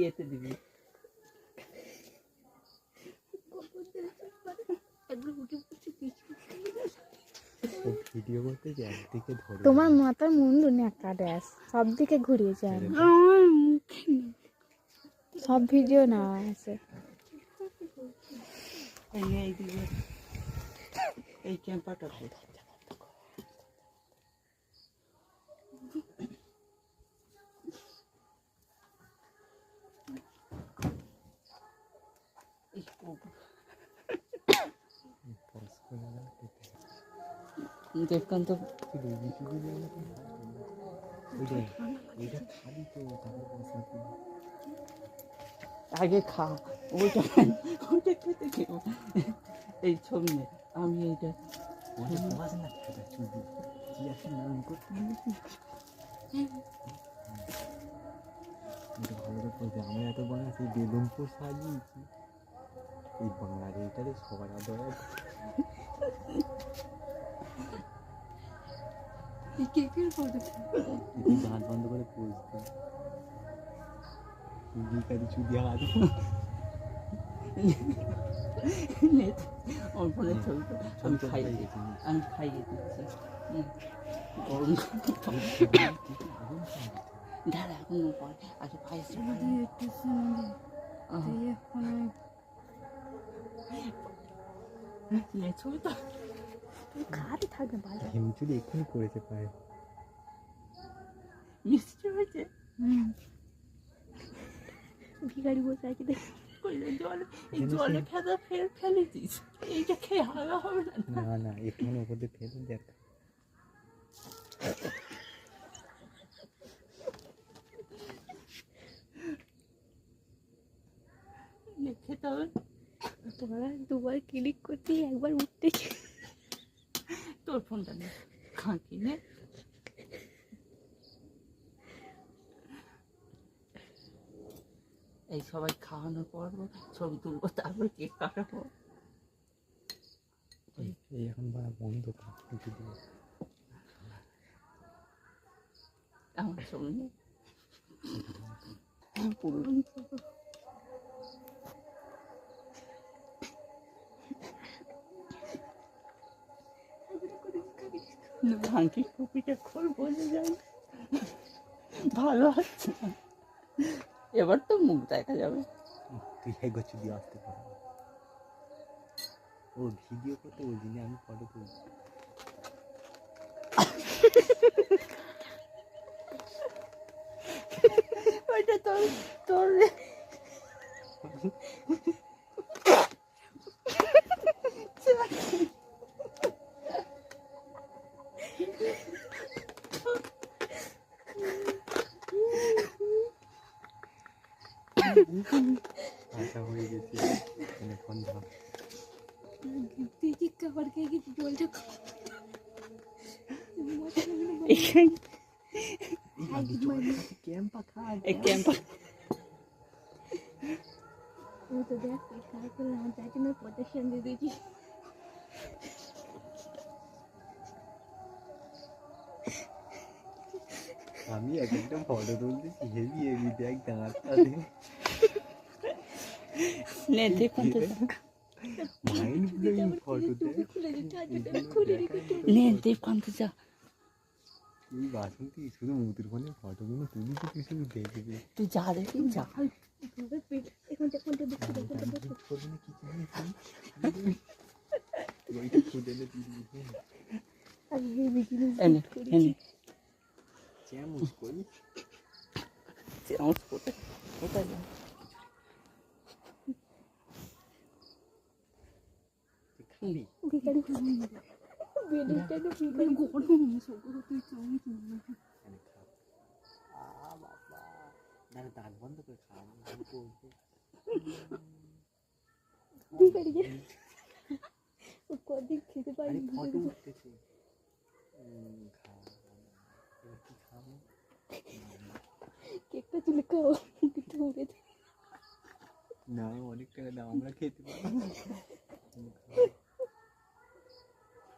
Yete dibi. Aduh, udah pasti video করতে যে একদিকে ধরে তোমার মাথার মুন্ডু ন্যাকা ড্যাস সব দিকে ঘুরিয়েছে আমি আমার মুখে সব ভিডিও না আছে। এই এই দিকে। এই দেবকান্ত আগে খা, ওইটা ওইটা খেতে এই ছবি আমি এইটা আমরা এত বড় সেই বেলুনপুর সাজিয়েছি এই এইটারে সবার আদর। এই কেকের ফটো একটু দাঁত বন্ধ করে পৌঁছতে চুদি কাদি চুদি হাত নে ওর ফোনে ছবিটা আমি ছবিটা খাইয়ে খাইয়ে দিচ্ছি দিচ্ছি। আমি খাইয়ে দিচ্ছি হুম। গরম দাঁড়া এখন পর আচ্ছা পায়েস তুই একটু শুনবি তুই এখন নে ছবিটা খাতে থাকবে ভালো হিমচুরি এক্ষুনি করেছে পায়ে মিষ্টি হয়েছে ভিখারি বসে আছে দেখ জলে এই জলে ফেদা ফের ফেলে এইটা খেয়ে হাগা হবে না? না না একটুখানি ওপর দিয়ে ফেলে দেখ। খেতে হবে তোমরা দুবার ক্লিক করতে একবার উঠতে তোর ফোনটা নে। খাঁকি নে। এই সবাই খাওয়ানোর পর ছবি তুলবো তারপর কেক কাটাবো এই এখন বাড়া বন্ধ আমার নে পুরো খাঁকি টুপিটা খোল বোঝা যায় ভালো আছে। এবার তো মুখ দেখা যাবে। তুই এক গচ্ছ দিয়ে আসতে পারবি ও ভিডিও করতে ওই দিনে আমি ফটো তুলছি ওইটা তোর তোর আশা হয়ে গেছে। মানে ফোন ধর। খাবার? খেয়ে গেছি। জলটা ক্যাম্পা খা ক্যাম্পা ও তো দেখ খারাপ করে আমার চাইছে না প্রোটেকশন দিয়ে দিয়েছি। আমি এক একটা ফটো তুলতেছি। হেভি হেভি দেখ দাঁড়াতে নে দেখুন তো মাইন্ড ব্লোয়িং ফটো দেখ। খুলে দিচ্ছে আর খুলে রেখে নে দেখুন তো যা। এই বাসন্তী শুধু মুদির ফোনে ফটোগুলো তুলিছি তুই শুধু দেখবি। তুই যা দেখি যা। তো দেখো ডান্স করবি না কি জানিস তুই ওইটা খুলে নে তুই দিবি আর এই বিকিনি এনে এনে চামচ করি চামচ কোথায় কোথায় যা তুই খাবি ভিখারি বেডিটা তো ভিখারি গরম সবগুলো তুই চামচ না এনে খা আ বাবা না দাঁত বন্ধ করে কদিন খেতে পারি ফটো উঠতেছে কেকটা তুলে খাও। কিন্তু না অনেক টাকা দাম আমরা খেতে পারব খা না দিদি চুদি নিজের পথ পাল্টে না দিতে করুন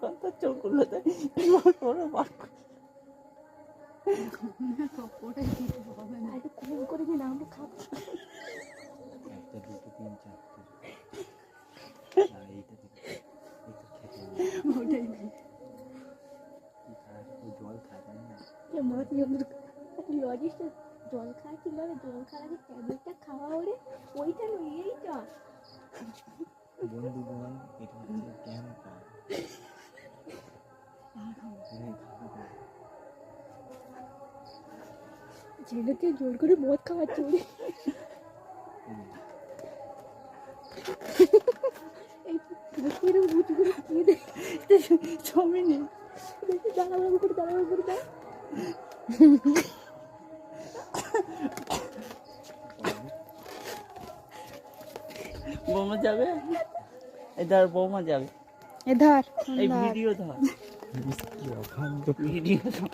কথা চোখগুলো বড় না একটু কম করে দিন আমরা খাব একটা দুটো তিন চারটে এইটা ওটাই না। জল খাবেন না লজিস্ট জল খাওয়া ছিল না জল খাওয়ার আগে ট্যাবলেটটা খাওয়া হলে ওইটা লইয়েই তো বন্ধুগণ এটা হচ্ছে দাওয়া ছেলেকে জোর করে মদ খাওয়াচ্ছে ওরে। এই মুখে এরকম উঁচু করে দিয়ে দেয় ছ মিনিট দাঁড়াবো করে দাঁড়াবো করে দাঁড়া বৌমা যাবে? এই ধর বৌমা যাবে। এধার এই ভিডিও ধর। ভিডিও ধর।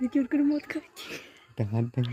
ভিডিও করে মদ ডান ডান